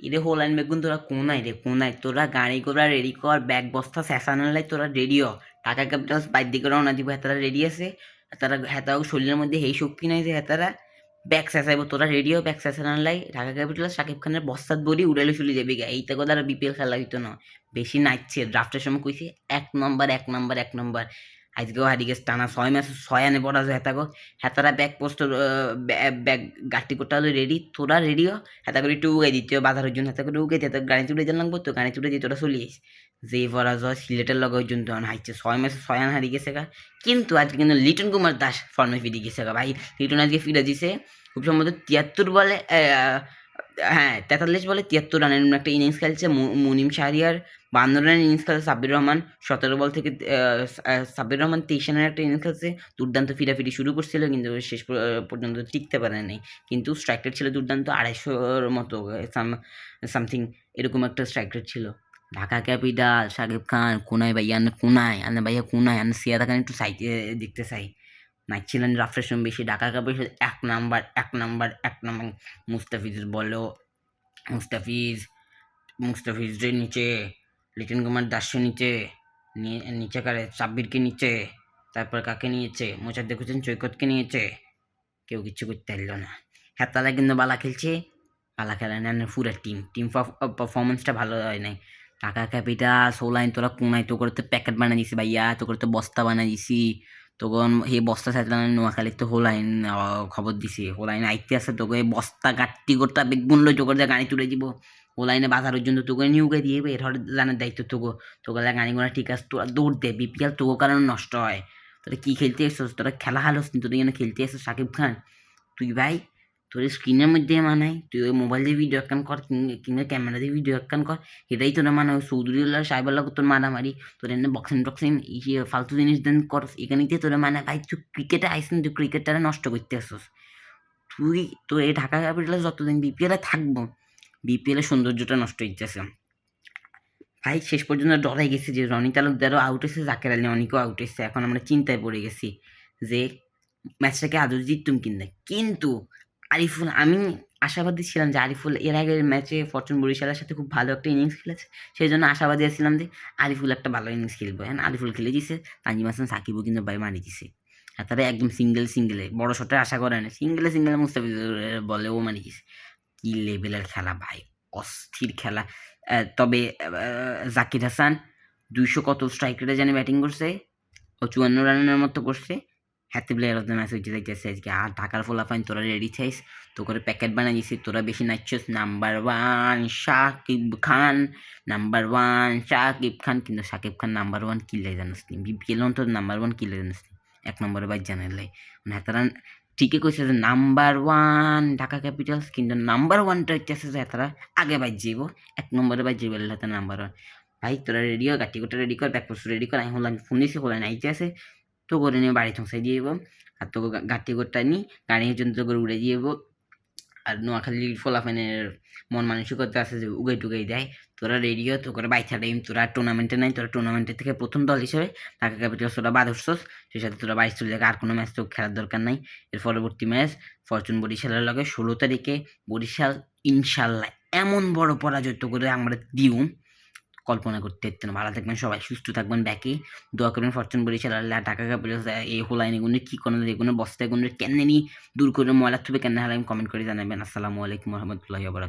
এরে হোলাইন বেগুন তোরা কোনায় রে, কোনায়? তোরা গাড়ি ঘোড়া রেডি কর ব্যাগ বস্তা শেষানোর লাই তোরা হ। টাকা ক্যাপিটালস বাইর দিকে রওনা দিব, হেতারা রেডি আছে। হেতারা হেতাও শরীরের মধ্যে এই শক্তি নাই যে হেতারা ব্যাগ শেষাইব, তোরা রেডিও ব্যাগ শেষানোর লাই। ঢাকা ক্যাপিটালস শাকিব খানের বস্তাত বড়ি উড়ালে চলে যাবি গা। এইটা কথা বিপিএল খেলা হইতো না। বেশি নাচছে ড্রাফটের সময় কইছে, এক নম্বর এক নম্বর এক নম্বর আজকেও হারি গেছে টানা ছয় ম্যাচ, ছয় আনে পড়া যায় হেতাগো। হেতারা ব্যাগ পোস্ট ব্যাগ গাটি কোটা হলো রেডি তোরা রেডিও হেতা করে একটু উগাই দিতে বাজারের জন্য হেতা করে উগাই দিতে গাড়ি তুলে দিলাম তো গাড়ি তুলে দিয়ে তোরা চলে আইস। যে পরাজয় সিলেটের লগে জন্য তখন হাইছে, ছয় ম্যাচে ছয় আন হারিয়ে গেছে গা। কিন্তু আজকে কিন্তু লিটন কুমার দাস ফর্মে ফিরে গেছে গা ভাই। লিটন আজকে ফিরে দিছে, খুব সম্ভবত তিয়াত্তর বলে হ্যাঁ তেতাল্লিশ বলে তিয়াত্তর রানের একটা ইনিংস খেলছে মুনিম শাহরিয়ার, বান্ন রানের ইনিংস খেলছে সাব্বির রহমান, সতেরো বল থেকে সাব্বির রহমান তেইশ রানের একটা ইনিংস খেলছে, দুর্দান্ত ফিরাফিরি শুরু করছিল কিন্তু শেষ পর্যন্ত টিকতে পারে নাই কিন্তু স্ট্রাইক রেট ছিল দুর্দান্ত আড়াইশোর মতো সামথিং এরকম একটা স্ট্রাইক রেট ছিল। ঢাকা ক্যাপিটাল শাকিব খান কোনায় ভাইয়া কোনায় আনে ভাইয়া কোনায় আনে সিয়াদা খান একটু সাইডে দেখতে চাই। নাচছিলেন রাফরেশন বেশি ঢাকা ক্যাপিটাল এক নাম্বার এক নাম্বার এক নাম্বার মুস্তাফিজ বলো মুস্তাফিজ মুস্তাফিজের নিচে, লিটন কুমার দাসের নিচে নিচে কারে, সাব্বিরকে নিচে, তারপর কাকে নিয়েছে, মোচার দেখেছেন চৈকতকে নিয়েছে, কেউ কিছু করতে পারল না। হ্যাঁ তারা কিন্তু বালা খেলছে, বালা খেলে না পুরো টিম টিম পারফরমেন্সটা ভালো হয় নাই। টাকা ক্যাপিটাল সোলাইন তোরা কোনায় তো করে তো প্যাকেট বানিয়ে দিছি ভাইয়া তো করে তো বস্তা বানিয়ে দিছি তখন সেই বস্তা সাথে নোয়াখালীর তো হোলাইন আহ, খবর দিছি। হোলাইন আইতে আছে তোকে বস্তা গাট্টি করতে বেগুন লই তোকে গাড়ি তুলে দিব। হোলাইনে বাজারের জন্য তোকে নিউকে দিয়ে এর জানার দায়িত্ব তোকে। তোকে গাড়ি ঘোড়া ঠিক আছে তোরা দৌড় দে বিপিএল তোকে কারণে নষ্ট হয়। তোরা কী খেলতে এসছিস? তোরা খেলা হালোস তুই এখানে খেলতে এসছিস সাকিব খান। তুই ভাই তোর স্ক্রিনের মধ্যে মানায় তুই ওই মোবাইল দিয়ে ভিডিও একখান কর কিংবা- ক্যামেরা দিয়ে ভিডিও একখান কর এটাই তোরা মানা ওই সৌদুল্লাহ সাহেবাল্লাহ তোর মারামারি, তোর এনে বক্সিং টক্সিং ফালতু জিনিস দেন কর এখানেতে তোরা মানে ভাই তুই ক্রিকেটে আইসিন তুই ক্রিকেটটা নষ্ট করতে আসছিস তুই তো এই ঢাকা ক্যাপিটালে যতদিন বিপিএলে থাকব বিপিএলের সৌন্দর্যটা নষ্ট হইতেছে ভাই, শেষ পর্যন্ত ডরাই গেছি যে রনি তালুকদারও আউট হয়েছে, জাকের আলী অনেকও আউট হয়েছে, এখন আমরা চিন্তায় পড়ে গেছি যে ম্যাচটাকে আদৌ জিততুম কিনা। কিন্তু আরিফুল, আমি আশাবাদী ছিলাম যে আরিফুল এর আগের ম্যাচে ফরচুন বরিশালের সাথে খুব ভালো একটা ইনিংস খেলেছে। সেই জন্য আশাবাদী ছিলাম যে আরিফুল একটা ভালো ইনিংস খেলবে। হ্যাঁ আরিফুল খেলে দিছে, তানজিম হাসান সাকিবও কিন্তু ভাই মারি দিছে। আর তারা একদম সিঙ্গেল সিঙ্গেলে বড় শটে আশা করে না। সিঙ্গেলে সিঙ্গেলে মুস্তাফিজুর বলে ও মারি দিছে। কি লেভেলের খেলা ভাই, অস্থির খেলা। তবে জাকির হাসান দুইশো কত স্ট্রাইক রেটে জানি ব্যাটিং করছে, ও চুয়ান্ন রানের মতো করছে। Happy player of the match হইতে যাইতেছে আজকে আর ঢাকার ফলাফাইন তোরা রেডি থাইস তো করে প্যাকেট বানাই দিছি তোরা বেশি নাচছিস? Number one Shakib Khan. Number one Shakib Khan. কিন্তু শাকিব খান নাম্বার ওয়ান কিলে জানিস নি? বিপিএল তো নাম্বার ওয়ান কিলে জানিস নি? এক নম্বরে বাই জানালাই মানে তারা ঠিকই কইছে যে নাম্বার ওয়ান ঢাকা ক্যাপিটালস কিন্তু নাম্বার ওয়ানটা হইতেছে যে তারা আগে বাই যাইব। এক নম্বরে বাই যাইব হাতে নাম্বার ওয়ান ভাই, তোরা রেডি রেডিও গাটি গোটা রেডি কর ব্যাকপোস্ট রেডি কর, আমি হলাম ফোন দিছি হলাম আইতে আছে। তো করে নিয়ে বাড়ি থংসাই দিয়ে যাব আর তোকে গাটি গোটা নি, গাড়ি তো করে উড়ে দিয়ে যাব আর নোয়াখালীর ফলাফানের মন মানসিকতা আছে যে উগাই টুগাই দেয়। তোরা রেডিও তো করে বাইথা টাইম তোরা টুর্নামেন্টে নাই, তোরা টুর্নামেন্টের থেকে প্রথম দল হিসেবে ঢাকা ক্যাপিটালস তোরা বাদ উঠছস। সেই সাথে তোরা বাইশ চলে আর কোনো ম্যাচ তো খেলার দরকার নাই। এর পরবর্তী ম্যাচ ফরচুন বরিশালের লগে, ষোলো তারিখে বরিশাল ইনশাল্লাহ এমন বড় পরাজয় তো করে আমরা দিও কল্পনা করতে পারতেন ভালো থাকবেন সবাই, সুস্থ থাকবেন, ব্যাকে দোয়া করবেন ফরচুন বরিশাল আল্লাহ টাকা কাপড় এই হোলাইন এগুলো কি কোনো এগুলো বস্তা এগুলো কেন নি, দূর করে ময়লা থুবে কেন হারাম কমেন্ট করে জানাবেন। আসসালামু আলাইকুম রহমতুল্লাহ বরাকাত